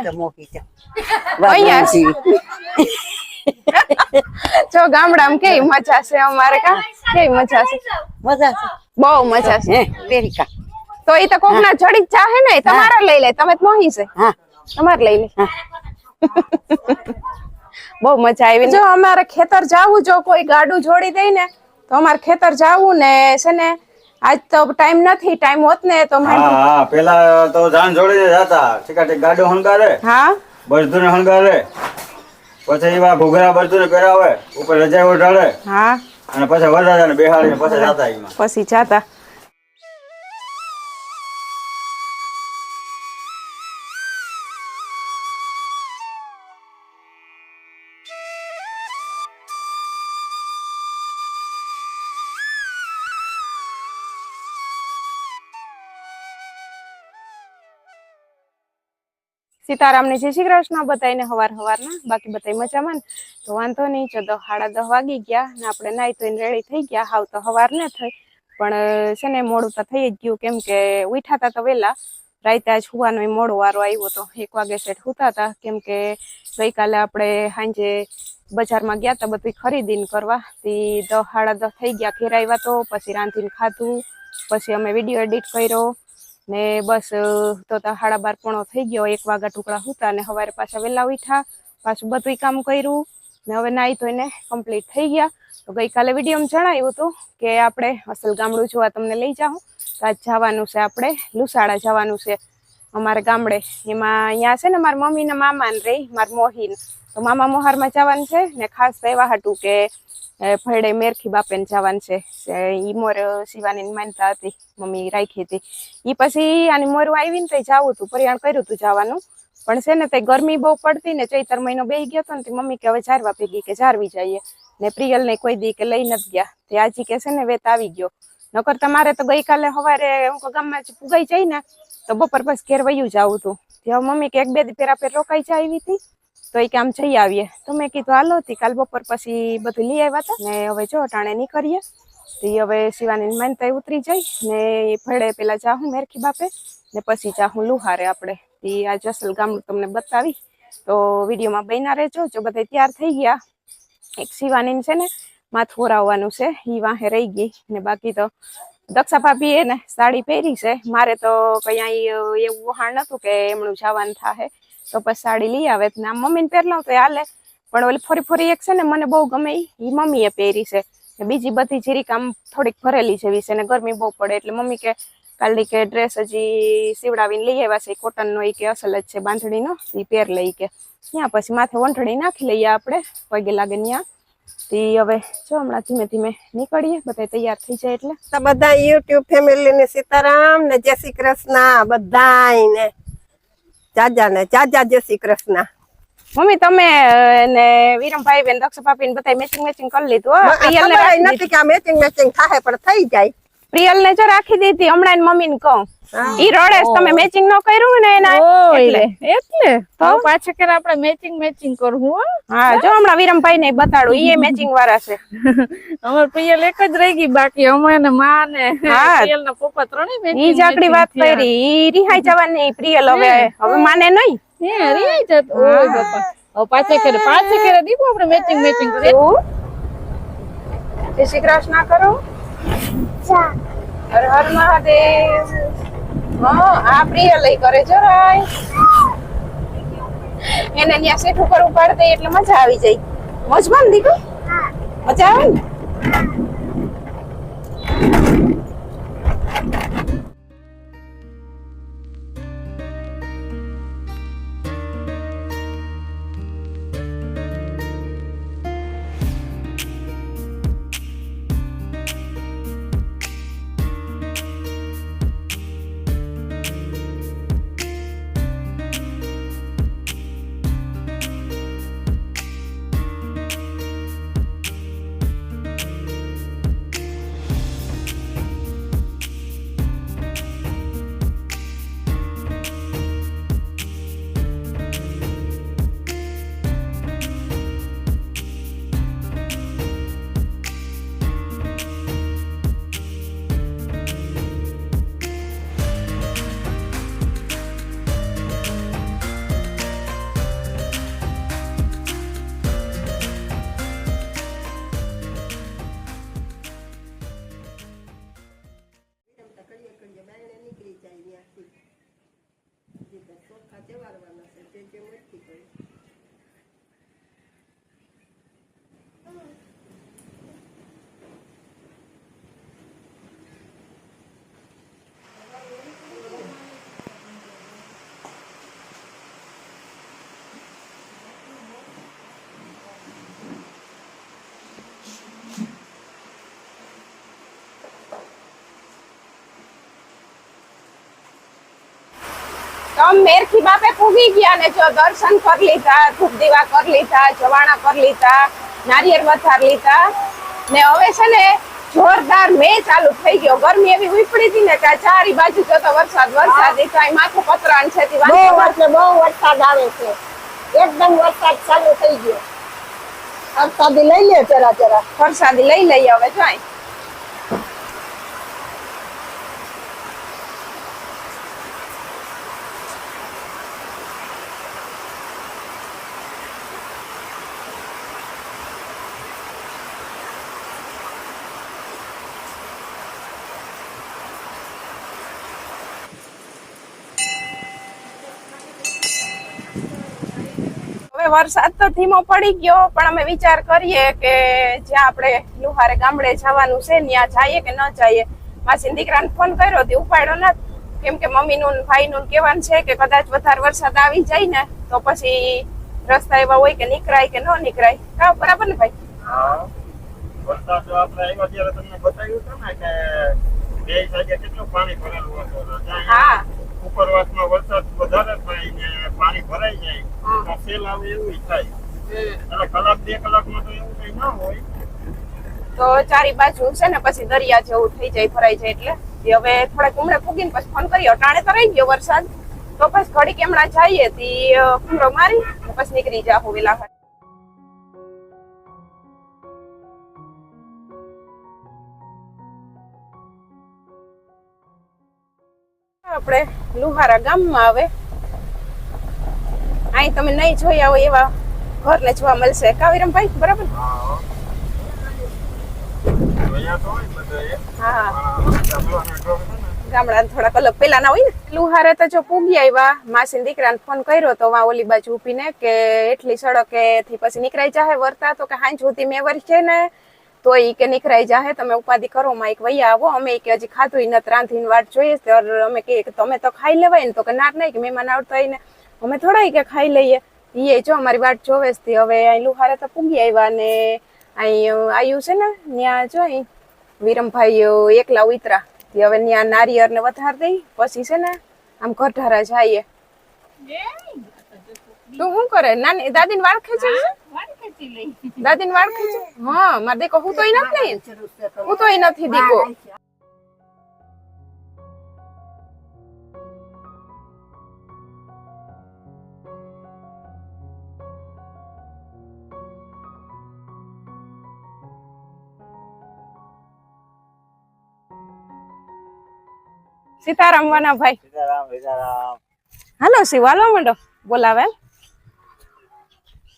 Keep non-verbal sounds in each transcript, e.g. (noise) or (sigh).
(laughs) (laughs) જ. ગામડામાં કેવી મજા છે અમારે કા? કેવી મજા છે? મજા છે. બહુ મજા છે. પેરિકા. તો એ તો કોક ના જડી ચાહે ને તમારા લઈ લે તમે તો મોહી છે. તમારે લઈ લે. (laughs) બહુ મજા આવી જો અમારે ખેતર જાવું જો કોઈ ગાડું જોડી દઈ ને તો અમારે ખેતર જાવું ને છે ને આજ તો ટાઈમ નથી ટાઈમ હોત ને તો હા હા પેલા તો જાન જોડીને જતા ઠીક ગાડો હંગારે. હા? બરધુને હંગારે. પછી એવા ઘૂઘરા બરધુને પહેરાવે ઉપર રજાઈ ઓઢાડે હા. અને પછી વરરાજાને બેહાડીને પછી જતા એમાં. પછી જાતા. સીતારામને જય શ્રી કૃષ્ણ બતાવીને હવાર હવારના, બાકી બતાવી મજામાં તો વાંધો નહીં ચલો સાડા દસ વાગી ગયા ને આપણે નાઈ ધોઈને રેડી થઈ ગયા, હાવ તો હવાર ને થઈ. પણ છે ને, મોડું તો થઈ જ ગયું, કેમ કે ઉઠાતા તો વહેલા રાતે આજ હુવાનો મોડો વારો આવ્યો તો એક વાગે સેટ હુતા હતા, કેમ કે ગઈકાલે આપણે સાંજે બજારમાં ગયા હતા બધું ખરીદીને કરવા. થી દસ સાડા દસ થઈ ગયા, ઘેર તો પછી રાંધીને ખાધું. પછી અમે વીડિયો એડિટ કર્યો. ને બસ તો સાડા બાર પોણો થઈ ગયો. એક વાગા ટુકડા હતા ને સવારે પાછા વહેલા ઉઠ્યા. પાછું બધું કામ કર્યું ને હવે નાહી ધોઈને કમ્પ્લીટ થઈ ગયા. તો ગઈકાલે વિડીયોમાં જણાવ્યું હતું કે આપણે અસલ ગામડું જોવા તમને લઈ જાઉં. તો આજ જવાનું છે આપણે લુસાડા જવાનું છે અમારા ગામડે. એમાં અહીંયા છે ને મારા મમ્મી ને મામા ને રહી મારા મોહીન તો મામા મોહારમાં જવાનું છે ને ખાસ તો એવા હતું કે ભયડે મેરખી બાપેને જવાનું છે. ઈ મોર શિવાની માનતા હતી, મમ્મી રાખી હતી. ઈ પછી આની મોરું આવીને તો જવું હતું પરિયાણ કર્યું હતું જવાનું. પણ છે ને તે ગરમી બહુ પડતી ને ચૈતર મહિનો બેહી ગયો હતો ને મમ્મી કે હવે જારવા ભેગી કે જારવી જઈએ. ને પ્રિયલ ને કોઈ દી કે લઈ નથી ગયા. તે આજી કે છે ને વેત આવી ગયો. નકર તમારે તો ગઈકાલે સવારે હું ગામમાં જ પુગાઈ જાય ને તો બપોર પછી ઘેર વયું જવું હતું ત્યાં મમ્મી કે એક બે દી પેરા પેર રોકાઈ જાય આવી હતી તો એ કામ જઈ આવીએ. તો મેં કીધું, હાલો કાલ બપોર પછી બધું લઈ આવ્યા હતા ને હવે જો અટાણે નીકળીએ. તો એ હવે શિવાની માનતા ઉતરી જાય ને એ ભેડે પેલા જાહું મેરખી બાપે, ને પછી જાહું લુહારે આપણે. ઈ આ જસલ ગામડું તમને બતાવી. તો વિડીયોમાં બન્યા રહેજો. જો બધા તૈયાર થઈ ગયા. એક શિવાની છે ને, માથું ઓરાવવાનું છે. એ વાહે રહી ગઈ. ને બાકી તો દક્ષા ભાભી એ ને સાડી પહેરી છે. મારે તો કઈ એવું વહાણ નતું કે એમનું જવાનું થાહે. તો પછી સાડી લઈ આવે. ને આમ મમ્મીને પહેરલાવ તો એ હાલે. પણ ઓલી ફરી ફરી એક છે ને મને બહુ ગમે ઈ. મમ્મીએ પહેરી છે. ને બીજી બધી જીરીક આમ થોડીક ભરેલી જેવી છે ને ગરમી બહુ પડે એટલે મમ્મી કે કાલી કે ડ્રેસ હજી સીવડાવીને લઈ આવ્યા છે. કોટનનો એ કે અસલ જ છે બાંધણીનો. ઈ પહેર લઈ કે. ત્યાં પછી માથે વંઠણી નાખી લઈએ આપણે. પગે લાગે ત્યાં તી હવે જો હમણાં ધીમે ધીમે નીકળીએ. બધા તૈયાર થઈ જાય એટલે. બધા યુટ્યુબ ફેમિલી ને સીતારામ ને જય શ્રી કૃષ્ણ. બધાય જાજા ને જાજા જય શ્રી કૃષ્ણ. મમ્મી તમે ને વિરમભાઈ બેન દક્ષ પાપી ને બધા મેચિંગ મેચિંગ કરી લીધું પ્રિયલ ને નથી કે આ મેચિંગ મેચિંગ થાય પણ થઈ જાય. પ્રિયલ ને જો રાખી દીધી હમણાં મમ્મી ને કહું. ઈ રડે છે, તમે મેચિંગ નો કર્યું ને એના એટલે. એટલે? તો? પાછા કરે આપણે મેચિંગ મેચિંગ કરવું હો હા? જો હમણાં વિરમભાઈ ને બતાડું. ઈ મેચિંગ વાળા છે. (laughs) અમાર પ્રિયલ એક જ રહી ગઈ બાકી અમે ને માં ને હા. પ્રિયલ ના પપ્પા ત્રણેય matching ઈ જ આકડી વાત matching થયા. કરી. ઈ રિહાઈ જવાની પ્રિયલ હવે. હવે માને નહીં. હે રિયાઈ જત. ઓય બાપા. હવે પાછા કરે પાછા કરે દીધું આપણે મેચિંગ મેચિંગ કરે જય શ્રી કૃષ્ણ કરો. હર હર મહાદેવ. હા, આ પ્રિય લઈ કરે જરાય રાય. એને ત્યાં સેઠ ઉપર ઉપાડ એટલે મજા આવી જાય. મોજમાં ને મજા આવે ને? તો અમે મેરખી બાપે પૂગી ગયા ને જો દર્શન કરી લીધા ધૂપ દીવા કરી લીધા જવાણા કરી લીધા નારિયેળ વથાર લીધા. ને હવે છે ને જોરદાર મે ચાલુ થઈ ગયો. ગરમી એવી ઉપડી હતી ને કે ચારી બાજુ જતો વરસાદ વરસાદ એ કાંઈ માથું પતરાણ છે બહુ વરસાદ આવે છે. એકદમ વરસાદ ચાલુ થઈ ગયો. વરસાદી લઈ લે જરા જરા. વરસાદી લઈ લઈએ હવે જોઈ વરસાદ તો ધીમો પડી ગયો પણ અમે વિચાર કરીએ કે જ્યાં આપણે લુહારે ગામડે જવાનું છે ત્યાં જઈએ કે ન જઈએ. માસી દીકરાને ફોન કર્યો તે ઉપાડ્યો ના કેમ કે મમ્મીનું ને ભાઈનું ને કહેવાનું છે કે કદાચ વધારે વરસાદ આવી જાય ને તો પછી રસ્તા એવા હોય કે નીકળાય કે ન નીકળાય. હા બરાબર ને ભાઈ? હા. વરસાદ આપણે આવ્યો ત્યારે તમને બતાવ્યું હતું ને કે બે સાઈડે કેટલું પાણી ભરેલું હતું. હા. ઉપરવાસમાં વરસાદ વધારે થાય ને પાણી ભરાઈ જાય. હા. સેલ આવે એવું થાય. એટલે કલાક, બે કલાકમાં તો એવું કઈ ના હોય. તો ચારી બાજુ છે ને, પછી દરિયા જેવું થઈ જાય, ભરાઈ જાય એટલે. હવે થોડાક ઉમળે ફૂગીને પછી ફોન કર્યો ટાણે તો રહી ગયો વરસાદ. તો પછી ઘડી કેમણા જઈએ, તી કુમરો મારી પછી નીકળી જાહું વેલા આપણે લુહારા ગામમાં આવે. અહીં તમે નહીં જોયા હોય એવા ઘરને જોવા મળશે. કાવીરમભાઈ બરાબર? ગામડા થોડાક અલગ પેલા ના હોય ને. લુહારે તો જો પૂગી આવ્યા. માસી દીકરાને ફોન કર્યો તો વા ઓલી બાજુ ઊભીને કે એટલી સડકે થી પછી નીકળાઈ જાહે વર્તા તો કે હાંજ સુધી મેં છે ને તો ઈ કે નીકળાઈ જાહે તમે ઉપાધિ કરો માં એક વૈયા આવો. અમે કે હજી ખાધું નથી રાંધીને વાટ જોઈએ તો અમે કે તમે તો ખાઈ લેવાય ને તો કે ના નહીં કે મહેમાન આવતા હોય ને. અમે થોડા કે ખાઈ લઈએ. ઈ જો અમારી વાટ જોવે છે હવે અહીં લુહારે તો પૂગી આવ્યા ને અહીં આવ્યું છે ને ત્યાં જો અહીં. વિરમભાઈ એકલા ઉતરા. હવે ત્યાં નારિયેળ ને વધાર દઈ, પછી છે ને આમ ઘટારા જઈએ. તું શું કરે? નાની દાદી વાળ ખેંચે છે? ને વાળ ખેંચે? હા, મારે દેખો, હું તો નથી હું તો નથી દીકો સીતારામ વાના ભાઈ. સીતારામ સીતારામ. હાલો શિવ મંડો માંડો. બોલાવે?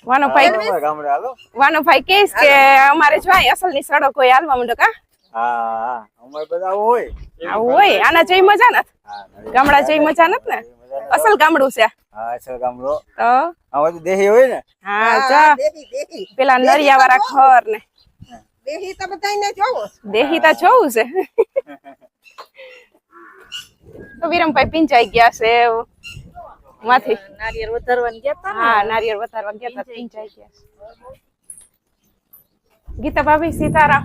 વાનો ભાઈ ગામડે હાલો. વાનો ભાઈ કહીશ કે અમારે જો અસલની સડક હોય હાલવા મંડો કા? હા અમારે બધા આવું હોય. આવું હોય? આના જેવી મજા નથી? ગામડા જેવી મજા નથી ને? અસલ ગામડું છે. હા અસલ ગામડું. તો? આ તો દેહી હોય ને? હા જા. દેહી દેહી. પેલા નરિયા વાળા ખર ને દેહી તો બધાને જોવો. દેહી તો જોવું છે. (laughs) તો વિરમભાઈ પિંચાઈ ગયા છે. માંથી. નારિયેળ વધારવાની ગયા હતા હા નારિયેળ વધારવા ગયા હતા પીંજાઈ ગયા છે. ગીતા ભાભી સીતારામ.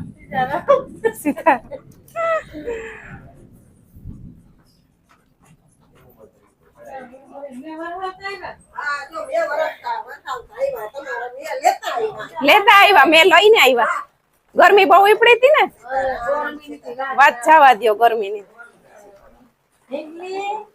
લેતા આવ્યા મેં લઈને આવ્યા ગરમી બહુ ઉપડી હતી ને? વાત જવા Beli.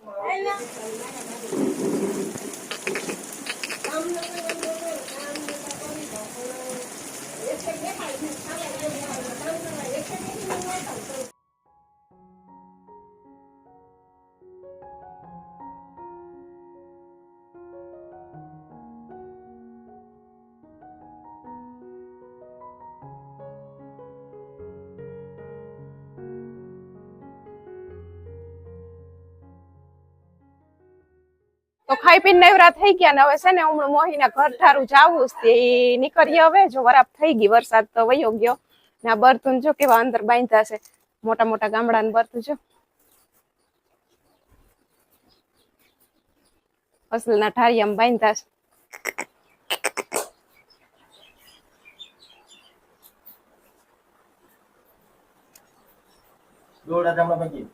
ખાઈ પીને નવરા થઈ ગયા ને હવે છે ને હમણાં મોહીના ઘર ઠારું જાવું છે તે નીકળીએ હવે. જો વરાપ થઈ ગઈ, વરસાદ તો વયો ગયો. ને આ બરતું જો કેવા અંદર બાંધતા છે મોટા મોટા ગામડા ને બરતું જો. અસલના ઠારિયામાં બાંધતા છે. દોડા ચામડા પકી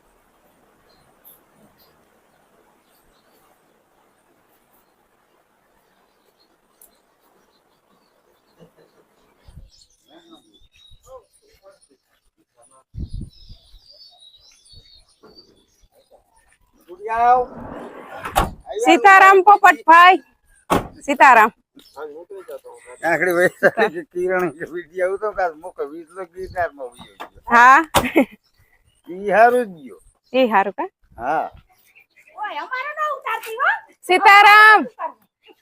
આવ સીતારામ પોપટભાઈ સીતારામ આખડી વૈશાલી કે કિરણ કે વિડિયો આવતો કાલ મોકો વીજલો ગીતારમાં ઉયો ગયો. હા. ઈ હારું ગયો. એ હારું કા? હા. સીતારામ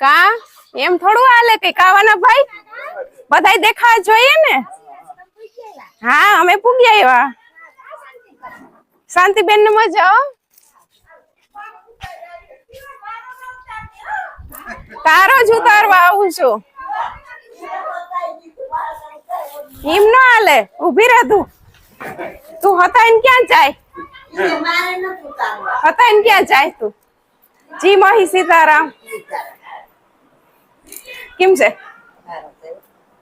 કા? એમ થોડું હાલે કઈ કાવાના ભાઈ? બધાય દેખા જોઈએ ને? હા અમે પૂગી શાંતિ શાંતિબેન ને મજા તારો જ ઉતારવા આવું છું. એમ ન હાલે ઊભી રહે તું. તું હતા ને ક્યાં જાય? હતા ને ક્યાં જાય તું? જી મહી સીતારામ. કેમ છે?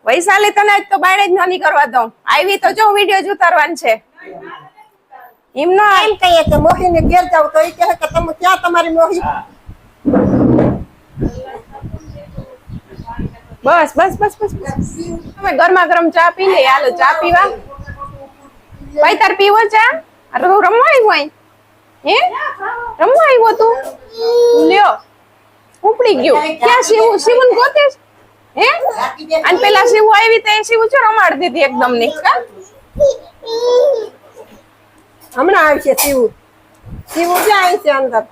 વૈશાલી, તને તો બાળે જ નાની કરવા દઉં. આવી તો જો વીડિયો જ ઉતારવાનું છે. એમ ન હાલ. એમ કહીએ કે મોહીને ઘેર જાવ તો એ કહે કે તમે, ક્યાં તમારી મોહી? બસ બસ બસ બસ તમે ગરમા ગરમ ચા પી લે હાલો, ચા પીવા. ભાઈ, તાર પીવો ચા અરે તું રમવા આવ્યો હે? રમવા આવ્યો તું? લ્યો. ઉપડી ગયો. ક્યાં શિવ, શિવન ગોતે હે? અને પેલા શિવ આવી તે શિવ છો રમાડ દીધી એકદમની. હમણાં આવશે શિવ. શિવ આવી છે અંદર?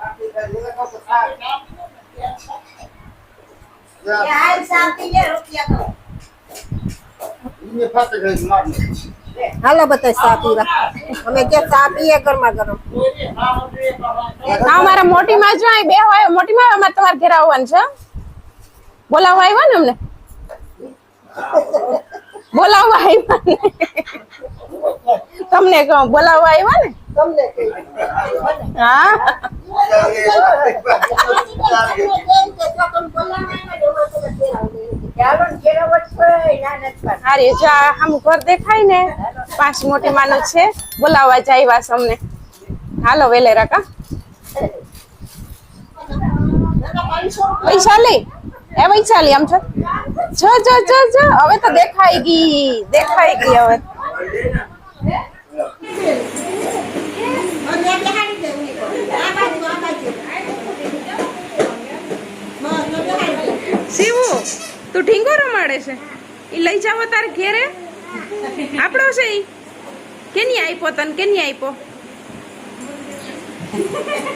હાલો બધા ચા પીવા અમે કે ચા પીએ ગરમા ગરમ હા મારા મોટી માં જો બે હોય મોટી માં અમારે તમારે ઘેર આવવાનું છે. બોલાવવા આવ્યા ને અમને? બોલાવવા આવ્યા ને? તમને કહું બોલાવવા આવ્યા ને? તમને હા? અરે જો આમ ઘર દેખાય ને પાંચ મોટી માનો છે બોલાવવા જાય વાસ અમને. હાલો વેલે રકા. વૈશાલી એ વૈશાલી આમ છો? જો જો જો જો. હવે તો દેખાઈ ગઈ દેખાઈ ગઈ હવે. શિવુ, તું ઢીંગો રમાડે છે. એ લઈ જાવો તારે ઘેરે? આપણો છે ઈ. કેની આપ્યો તને, કેની આપ્યો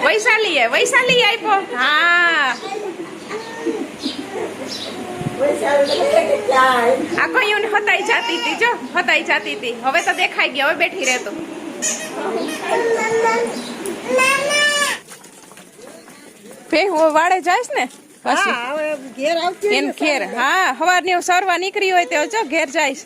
વૈશાલી વૈશાલી આપ્યો હા. આખો યુન હતાઈ જાતી હતી જો હતાઈ જાતી હતી હવે તો દેખાઈ ગયો હવે બેઠી રહેતો. ફે હું વાડે જાઈશ ને? પછી. હા હવે ઘેર આવતી એમ ઘેર. હા સવારની સરવા નીકળી હોય તો જો ઘેર જાઈશ.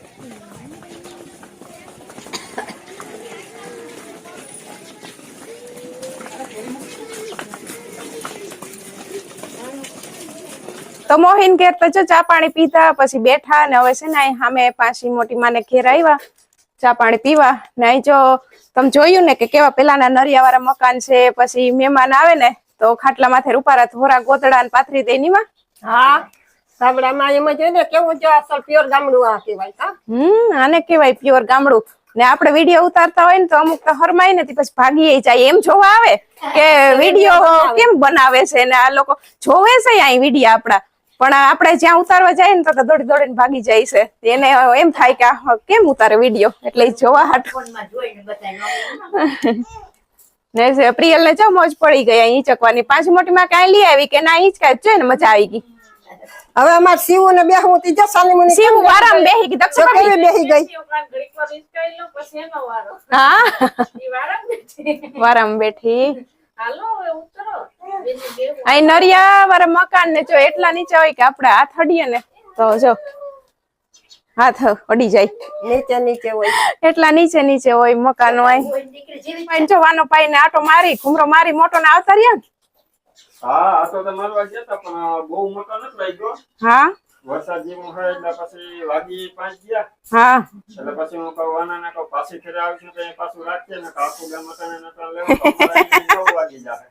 તો મોહિન ઘેર તો જો ચા પાણી પીધા પછી બેઠા ને હવે છે ને સામે પાછી મોટી માને ઘેર આવ્યા ચા પાણી પીવા ને અહીં જો તમે જોયું ને કે કેવા પેલાના નરિયા વાળા મકાન છે પછી મહેમાન આવે ને તો ખાટલા માથે રૂપારા થોરા ગોતડા ને પાથરી દે નીમાં હા ગામડામાં એમ જ ને કેવું જો અસલ પ્યોર ગામડું આ કહેવાય હા? હમ આને કેવાય પ્યોર ગામડું. ને આપણે વીડિયો ઉતારતા હોય ને તો અમુક તો હરમાય ને પછી ભાગી જાય. એમ જોવા આવે કે વીડિયો કેમ બનાવે છે ને આ લોકો? જોવે છે અહીં વીડિયો આપડા પણ આપણે જ્યાં ઉતારવા જાય ને તો દોડી દોડીને ભાગી જાય છે. એને એમ થાય કે આ કેમ ઉતારે વીડિયો એટલે જોવા હાટ ને પ્રિયલ ને જો મોજ પડી ગઈ અહીં ચકવાની પાંચ મોટી માં કાંઈ લઈ આવી કે ના અહીં જ કાંઈ છે ને મજા આવી ગઈ. હવે અમાર શિવ ને બેહું તી જો સાની મને શિવ વારામ બેહી ગઈ કેવી બેહી ગઈ. હા. વારામ બેઠી. અહીં નરિયા વાળા મકાન ને જો એટલા નીચે હોય કે આપણે હાથ અડીએ ને તો જો હાથ અડી જાય. નીચે નીચે હોય. એટલા નીચે નીચે હોય મકાન હોય જો વાનો પાઈ ને આટો મારી ઘુમરો મારી મોટો ને આવતા રહ્યા ને. હા તો તમારો જતા પણ બહુ મોટો નથી લાગ્યો હા? વરસાદ જેવું હોય એટલે પછી વાગી પાંચ ગયા. હા. એટલે પછી હું કહું આના ના કહું પાછી ફેર આવીશું તો પાછું રાખીએ ને કાકુ ગામ હતા ને નતા લેવો તો અમારે નવ વાગી જાય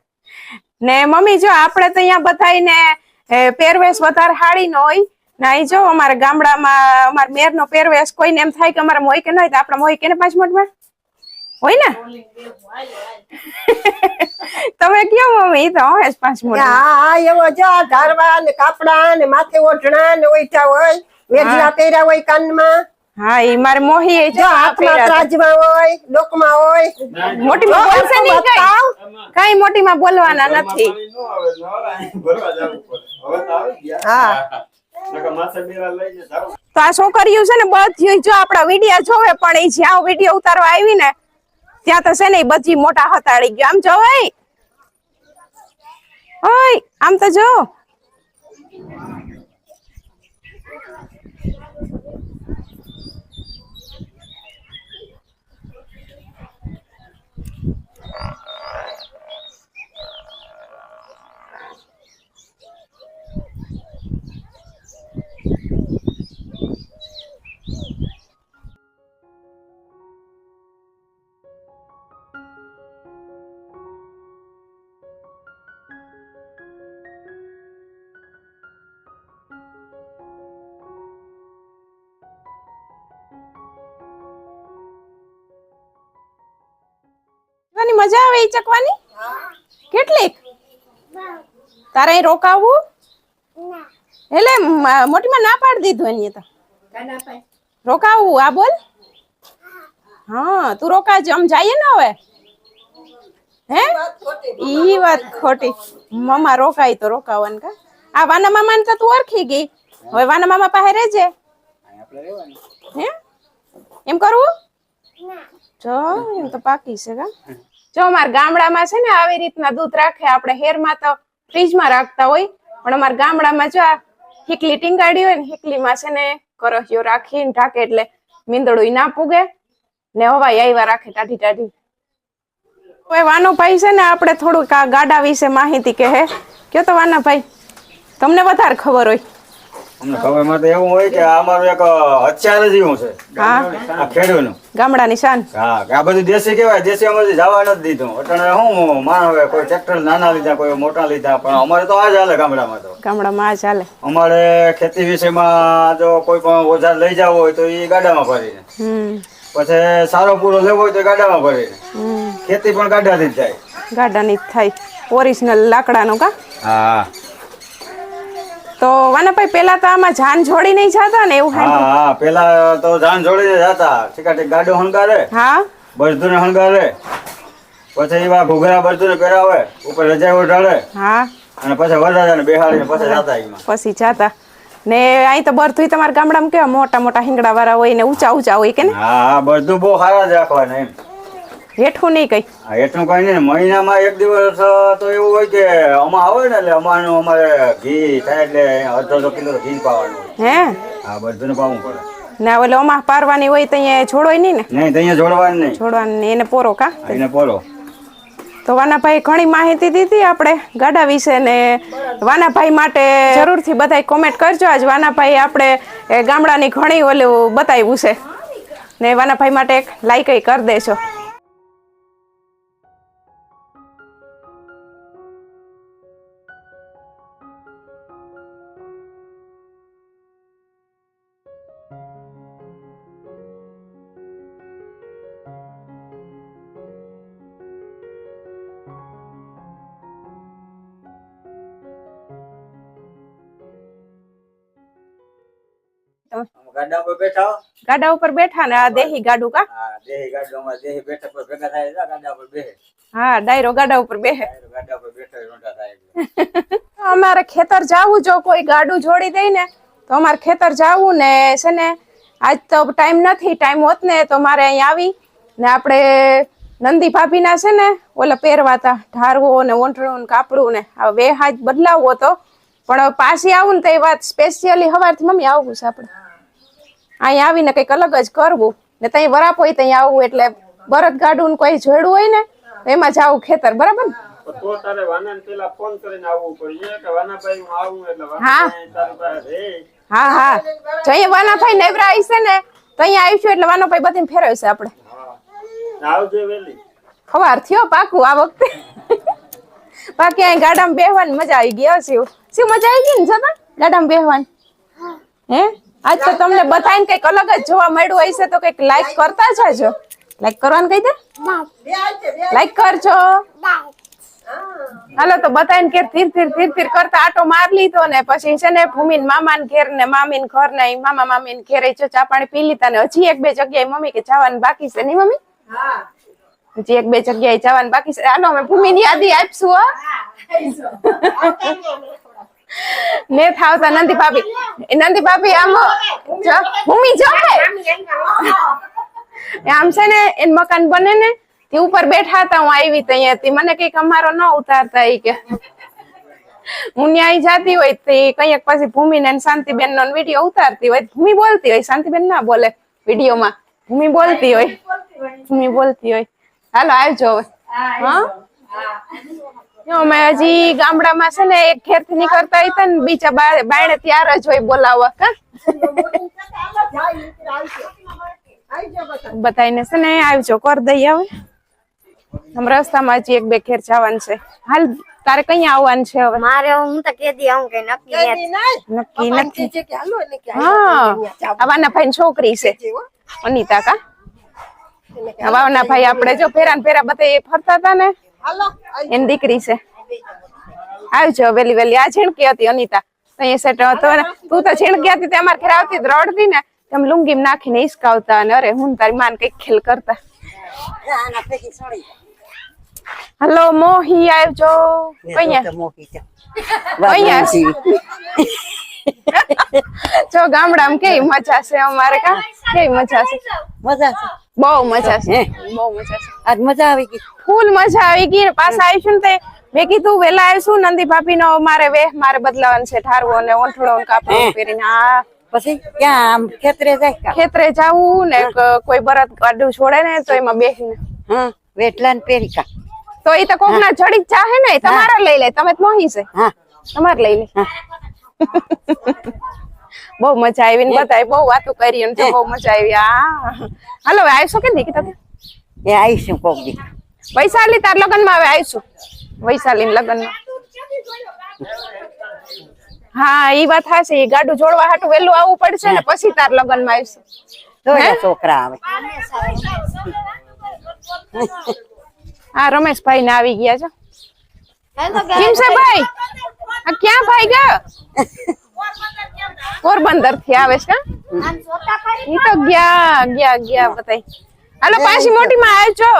ને મમ્મી જો આપણે તો અહીંયા બધાયને ને પહેરવેશ વધારે હાડી નો હોય. ને જો અમારે ગામડામાં અમારા મેર નો પહેરવેશ કોઈને એમ થાય કે અમારા મોઈ કે ન હોય તો આપણા મોઈ કે ને પાંચ મિનિટમાં હોય ને? (laughs) તમે કયો મમ્મી તો હોય પાંચ મોટી હા એવો જો ધારવા ને કાપડા ને માથે ઓઢણા ને ઓઈઠા હોય વેઢલા પહેર્યા હોય કાનમાં. હા ઈ મારે મોહી એ જો હાથમાં ત્રાજમાં હોય ડોકમાં હોય મોટી માં બોલશે નહીં કઈ. કઈ મોટી માં બોલવાના નથી પાણી નો આવે, ન આવે, અહીં ભરવા જવું પડે. હવે તો આવી ગયા. હા. તો આ છોકરીઓ છે ને બધી જો આપડા વિડિયા જોવે પણ એ જ્યાં વિડિયો ઉતારવા આવી ને ત્યાં તો છે ને બધી મોટા હતાડી ગયો આમ જોવાય ઓય આમ તો જો મજા આવે ચકવાની? કેટલીક? તારે અહીં રોકાવું એટલે મોટીમાં ના પાડી દીધું એની તો. રોકાવું આ બોલ. હા તું રોકાજો આમ જઈએ ને હવે? હે? ઈ વાત ખોટી. મમ્મા રોકાય તો રોકાવન કા. આ વાના મામા તો તું ઓળખી ગઈ. હવે વાના મામા પાસે રહેજે. હે? એમ કરવું? જો એમ તો પાકી છે કા. જો અમારા ગામડામાં છે ને આવી રીતના દૂધ રાખે, આપણે હેરમાં તો ફ્રીજમાં રાખતા હોય, પણ અમારા ગામડામાં જો આ હિકલી ટીંગાડી હોય ને, હિકલીમાં છે ને કરહીઓ રાખીને ઢાકે એટલે મીંદડું ના પૂગે ને હવાઈ આવ્યા રાખે ટાઢી ટાઢી. હવે વાનોભાઈ છે ને, આપણે થોડુંક આ ગાડા વિશે માહિતી કહે. કયો તો વાનાભાઈ, તમને વધારે ખબર હોય. તો એવું હોય કે આ અમારું એક હથિયાર જ એવું છે. આ ખેડૂતનું હા આ બધું દેશી કહેવાય દેશી અમારે જવા નથી દીધું. અટાણે હું માણ હવે કોઈ ટ્રેક્ટર નાના લીધા કોઈ મોટા લીધા પણ અમારે તો આ જ હાલે ગામડામાં તો. ગામડામાં આ ચાલે અમારે ખેતી વિષયમાં જો કોઈ પણ ઓજાર લઈ જવું હોય તો એ ગાડામાં ભરીને. પછી સારો પૂરો લેવો હોય તો ગાડામાં ભરીને. ખેતી પણ ગાડાથી જ થાય. ગાડાની જ થાય. ઓરિજિનલ લાકડાનું કા? હા. તો વાનાભાઈ પેલા તો આમાં જાન જોડી નહીં જાતા ને એવું હા હા પેલા તો જાન જોડીને જતા. ઠીક ગાડો હંગારે હા? બળદુને હંગારે. પછી એવા ઘૂઘરા બળદુને પહેરાવે ઉપર રજાઈ ઓઢાડે હા. અને પછી વરરાજાને બેહાડીને પછી જાતા એમાં. પછી જાતા. ને અહીં તો બરથું તમારા ગામડામાં કેવા મોટા મોટા હિંગડા વાળા હોય ને ઊંચા ઊંચા હોય કે ને? હા હા બહુ સારા જ રાખવાના એમ. હેઠું નહીં કઈ. એટલું કઈ નહીં મહિનામાં એક દિવસ તો એવું હોય કે અમા આવે ને એટલે અમાનું અમારે ઘી થાય એટલે અડધો અડધો કિલો ઘી પાવાનું હે? હા બધું પાવું પડે. ના ઓલે અમા પારવાની હોય તો અહીંયા છોડવાય નહીં ને? નહીં તો અહીંયા જોડવાનું નહીં. છોડવાનું નહીં, એને પોરો કા? એને પોરો. તો વાનાભાઈ ઘણી માહિતી દીધી આપણે ગાડા વિશે ને વાનાભાઈ માટે જરૂરથી બધાય કોમેન્ટ કરજો. આજ વાનાભાઈ આપણે ગામડાની ઘણી ઓલું બતાવ્યું છે. ને વાનાભાઈ માટે એક લાઈક કરી દેજો. બેઠા ગાડા ઉપર બેઠા ને? આ દેહી ગાડું કા? હા દેહી ગાડું દેહી બેઠક પર ભેગા થાય છે, ગાડા ઉપર બેહે. હા ડાયરો ગાડા ઉપર બેહે. ગાડા ઉપર બેઠા રોંડા થાય (laughs) અમારે ખેતર જાવું જો કોઈ ગાડું જોડી દે ને તો અમારે ખેતર જાવું ને છે ને આજ તો ટાઈમ નથી ટાઈમ હોત ને તો મારે અહીં આવી ને આપણે નંદી ભાભીના છે ને ઓલા પહેરવાતા ઢારવો ને ને કાપડું ને આ બે હાથ બદલાવવો તો. પણ પાછી આવું ને તો એ વાત સ્પેશિયલી સવારથી મમ્મી આવું છે આપણે. અહીં આવીને કંઈક અલગ જ કરવું. ને ત્યાં વરાપ હોય ત્યાં આવવું એટલે બરત ગાડું ને કોઈ જોડું હોય ને એમાં જવું ખેતર બરાબર ને? હું આવું એટલે હા. વાનાભાઈ તારી પાસે રહે. હા હા. જો અહીંયા વાનાભાઈ નેવરા છે ને તો અહીંયા આવીશું એટલે વાનાભાઈ બધીને ફેરવશે આપણે. વેલી થયો પાકું આ વખતે. બાકી અહીં ગાડામાં બેહવાની મજા આવી ગઈ હશે શું મજા આવી ગઈ ને જતા? ગાડામાં બેહવાની? હે? આજ તો તમને બધાને કંઈક અલગ જ જોવા મળ્યું હશે તો કંઈક લાઈક કરતા જજો. લાઈક કરવાનું કહી દે? લાઈક કરજો. હાલો તો બતાવીને કે ધીર ધીર ધીર ધીર કરતા આટો માર લીધો ને પછી છે ને ભૂમિન ને ઘેર ને મામીન ઘર ને મામા મામા ને ઘેરે જો ચા પાણી પી લીધા ને હજી એક બે જગ્યાએ મમ્મી કે જવાનું બાકી છે નહીં મમ્મી? હા. હજી એક બે જગ્યાએ જવાનું બાકી છે. હાલો અમે ભૂમિની યાદી આપશું હો. ને થાવતા નંદી ભાભી એ નંદી ભાભી આમ જો ભૂમિ જો આમ છે ને એન મકાન બને ને તે ઉપર બેઠા હતા હું આવી ત્યાં હતી. મને કંઈક અમારો ન ઉતારતા એ કે. હું ન્યાય જાતી હોય તે કંઈક પછી ભૂમિ ને શાંતિબેન નો વીડિયો ઉતારતી હોય. ભૂમિ બોલતી હોય. શાંતિબેન ના બોલે વિડીયોમાં. ભૂમિ બોલતી હોય. ભૂમિ બોલતી હોય. હાલો આવજો હવે. હા. અમે હજી ગામડામાં છે ને એક ઘેરથી નીકળતા હતા ને બીજા બાયણે ત્યાર જ હોય બોલાવવા કા? બતાવીને છે ને આવજો કર દઈ આવે. આમ રસ્તામાં હજી એક બે ઘેર જવાનું છે. હાલ તારે કઈ આવવાનું છે હવે? મારે હું તો કેદી આવું કે નક્કી નક્કી નથી. હા. આવાના ભાઈ છોકરી છે. અનિતા કા? આવાના ભાઈ આપણે જો ફેરા ને ફેરા બધા ફરતા હતા ને. એની દીકરી છે. આવજો વેલી વેલી. આ ઝીણકી હતી અનિતા. અહીંયા સેટ હતો ને. તું તો ઝીણકી હતી તે અમારે ઘરે આવતી રડતી ને. તેમ લુંગી નાખીને હિસકાવતા અને અરે હું તારી માન કંઈક ખેલ કરતા. હલો મોહી આવજો. અહીંયા. જો ગામડામાં કેવી મજા છે અમારે કા? કેવી મજા છે? મજા છે. બહુ મજા છે. બહુ મજા છે. આજ મજા આવી ગઈ. ફૂલ મજા આવી ગઈ. પાછા આવીશું ને મેં કીધું વેલા આવીશું નંદી ભાભી નો મારે વેહ મારે બદલાવાનું છે ઠારવો અને ઓંઠળો કાપડ પહેરીને. આ પછી ક્યાં આમ ખેતરે જાય ખેતરે જાવું ને કોઈ બરત ગાડું છોડે ને તો એમાં બેસીને. હા વેટલા ને પહેરી કા તો એ તો કોક ના જડી ચાહે ને તમારા લઈ લે. તમે તો મોહી છે. તમારે લઈ લે. બહુ મજા આવી ને બધાય બહુ વાતો કરી અને બહુ મજા આવી. આ હાલો હવે આવશો કે નહીં તમે એ આવીશું કોક દી. વૈશાલી તાર લગ્નમાં હવે આવીશું. વૈશાલી લગ્નમાં હા ઈ વાત હશે ઈ ગાડું જોડવા હાટું વેલું આવવું પડશે ને પછી તાર લગ્નમાં આવીશું છોકરા આવે હા રમેશભાઈ ને આવી ગયા છો. હાલ કેમ છે ભાઈ? આ ક્યાં ભાઈ ગયા? પોરબંદરથી આવે છે ઈ તો ગયા ગયા ગયા બતાઈ હાલો પાછી મોટી માં આવજો.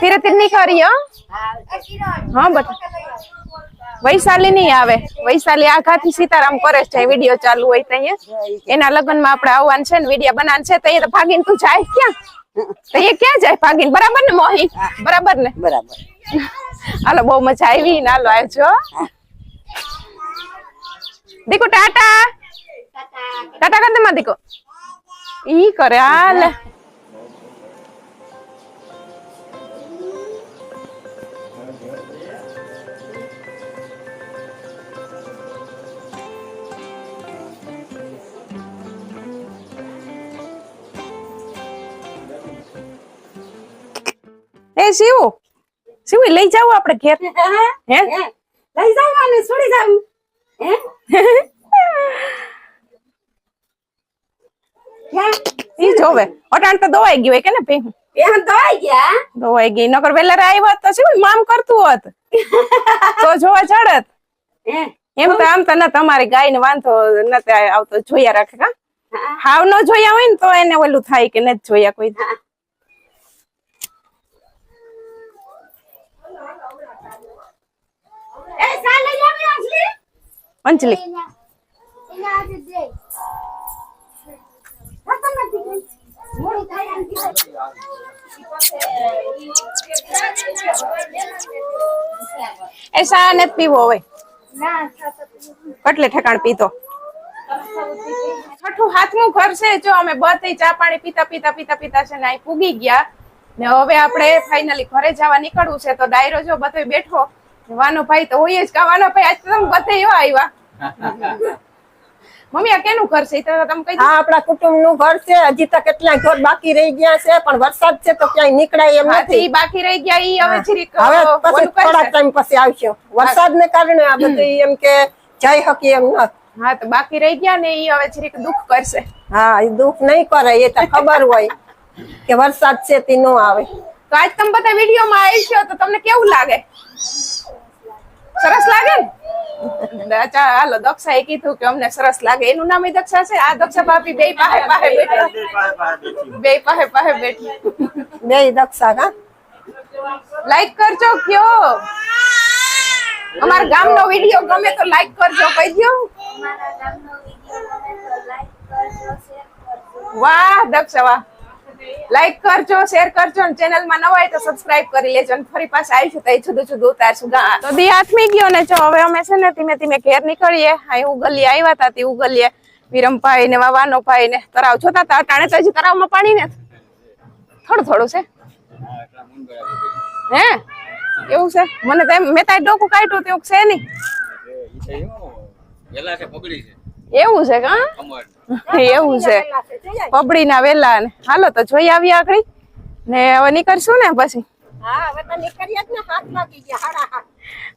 ધીરે ધીરે કરી હો. હા બતા વૈશાલી નહીં આવે. વૈશાલી આઘાથી સીતારામ કરે છે વીડિયો ચાલુ હોય તો એના લગ્નમાં આપણે આવવાનું છે ને વીડિયો બનાવવાનું છે તો એ તો ભાગીને તું જાય ક્યાં? તો એ ક્યાં જાય ભાગીને? બરાબર ને મોહી? બરાબર ને? બરાબર. હાલો બહુ મજા આવી ને હાલો આવજો દીકુ ટાટા ટાટા કર દે માં દીકુ ઈ કરે હાલ એ શિવ શિવ લઈ જાવ આપણે ઘેર હે લઈ જાવ અને છોડી જાવ ઈ જોવે અટાણ તો દોવાઈ ગયું હોય કે ને ભેહું? એ દવાઈ ગયા? દવાઈ ગઈ નકર વેલા આવ્યો તો શું મામ કરતું હોત? તો જોવા ચડત. એમ તો આમ તો ના તમારી ગાય ને વાંધો નથી આવતો જોયા રાખે કા? હાવ ન જોયા હોય ને તો એને ઓલું થાય કે નથી જોયા કોઈ એ સાલે જામી અંજલી અંજલિ. એ શા ને પીવો હવે. કટલે ઠેકાણ પીતો છઠ્ઠું હાથનું ઘર છે, જો અમે બધી ચા પાણી પીતા પીતા પીતા પીતા છે ને અહીં પૂગી ગયા. ને હવે આપણે ફાઇનલી ઘરે જવા નીકળવું છે, તો ડાયરો જો બધો બેઠો. વાનો ભાઈ તો હોય જ કા ભાઈ આજ તો તમે બધે એવા આવ્યા. (laughs) મમ્મી આ કેનું ઘર છે? તો તમે કહી હા આપડા આપણા કુટુંબનું ઘર છે. હજી તો કેટલા ઘર બાકી રહી ગયા છે પણ વરસાદ છે તો ક્યાંય નીકળાય એમ નથી. બાકી રહી ગયા ઈ હવે જરીક હવે પછી થોડા ટાઈમ પછી આવશે. વરસાદ ને કારણે આ બધું એમ કે જઈ હકી એમ નથી હા તો બાકી રહી ગયા ને ઈ હવે જરીક દુઃખ કરશે. હા એ દુઃખ નહીં કરે એ તો ખબર હોય કે વરસાદ છે તે નો આવે. તો આજ તમે બધા વિડીયોમાં આવી છો તો તમને કેવું લાગે? સરસ લાગે ને? અચ્છા હાલો દક્ષા એ કીધું કે અમને સરસ લાગે. એનું નામ એ દક્ષા છે? આ દક્ષા ભાભી બે પાસે પાસે બેઠા. બે પાસે પાસે બેઠી. બે દક્ષા કા? લાઈક કરજો કયો. અમારા ગામનો વીડિયો ગમે તો લાઈક કરજો કહી દો અમારા ગામનો વીડિયો ગમે તો લાઈક કરજો શેર કરજો. વાહ દક્ષા વાહ. લાઈક કરજો શેર કરજો અને ચેનલમાં નવા હોય તો સબસ્ક્રાઇબ કરી લેજો અને ફરી પાછા આવીશું તો એ જુદું જુદું ઉતારશું ગા તો દી આથમી ગયો ને જો હવે અમે છે ને ધીમે ધીમે ઘેર નીકળીએ. અહીં ઉગલીએ આવ્યા હતા તે ઉગલીએ. વિરમભાઈ ને વાવાનો ભાઈ ને તરાવ જોતા હતા અટાણે તો હજી તરાવમાં પાણી ને થોડું થોડું છે. હે? એવું છે? મને તો એમ મેં તારી ડોકું કાઢ્યું તેવું છે નહીં. એવું છે કા? એવું છે. પબડી ના વેલા ને. હાલો તો જોઈ આવી આગળ. ને હવે નીકળશું ને પછી? હા હવે તો નીકળ્યા જ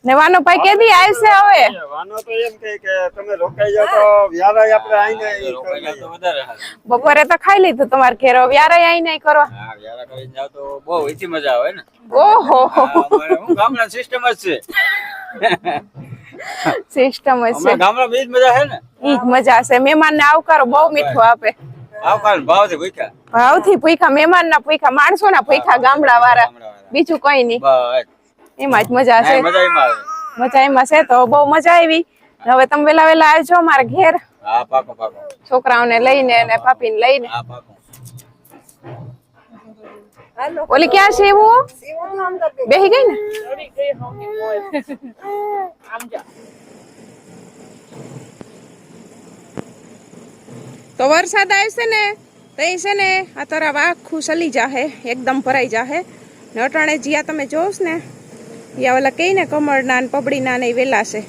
ને વાનો ભાઈ કેદી આવશે હવે? વાનો તો એમ કે તમે રોકાઈ જાઓ તો વ્યારાય આપણે આઈને ઈ કરી લઈએ. બપોરે તો ખાઈ લીધું તમારે ઘેર વ્યારે યારે આઈ નહીં કરવા. બહુ ઈથી મજા આવે ને. ઓહો. ગામડા સિસ્ટમ જ છે. સિસ્ટમ છે ગામડા બીજ મજા છે ને? ઈ મજા છે મહેમાન ને આવકારો બહુ મીઠું આપે. આવકાર ભૂખ્યા. ભાવથી પૂછા મહેમાન ના પૂછા માણસો ના પૂછા ગામડા વાળા બીજું કઈ નહીં. એમાં જ મજા છે મજા એમાં મજા એમાં છે તો બહુ મજા આવી. હવે તમે વેલા વેલા આવજો મારા ઘેર. હા પાકો પાકો. છોકરાઓને લઈને અને પાપીને લઈને. હા પાકો. ઓલી ક્યાં છે એવું? બેહી ગઈ ને? તો વરસાદ આવશે ને, તો છે ને, આ તરાવ આખું સલી જાહે, એકદમ ભરાઈ જાહે. ને અટાણે જ્યાં તમે જોશ ને યા ઓલા કહીને ને કમળના ને પબડીના ને વેલા છે.